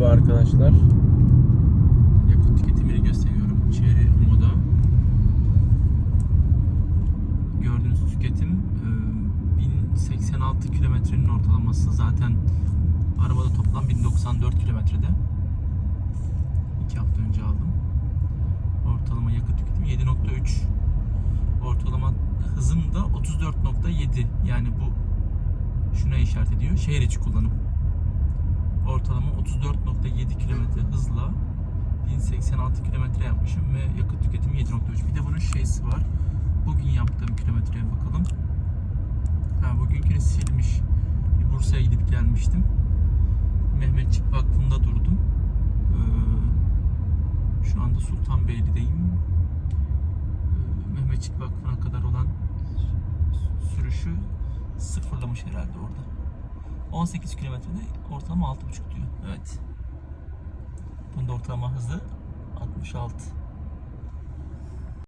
Merhaba arkadaşlar. Yakıt tüketimini gösteriyorum. Çevre moda. Gördüğünüz tüketim e, 1086 kilometrenin ortalaması. Zaten arabada toplam 1094 kilometrede. 2 hafta önce aldım. Ortalama yakıt tüketimi 7.3. Ortalama hızım da 34.7. Yani bu şuna işaret ediyor. Şehir içi kullanım ortalama 34.7 kilometre hızla 1086 kilometre yapmışım ve yakıt tüketimi 7.3. Bir de bunun şeysi var. Bugün yaptığım kilometreye bakalım. Ha, bugünkünü silmiş. Bir Bursa'ya gidip gelmiştim. Mehmetçik Vakfı'nda durdum. Ee, şu anda Sultanbeyli'deyim. Ee, Mehmetçik Vakfı'na kadar olan sürüşü sıfırlamış herhalde orada. 18 kilometrede ortalama 6.5 diyor. Evet. Bunda ortalama hızı 66.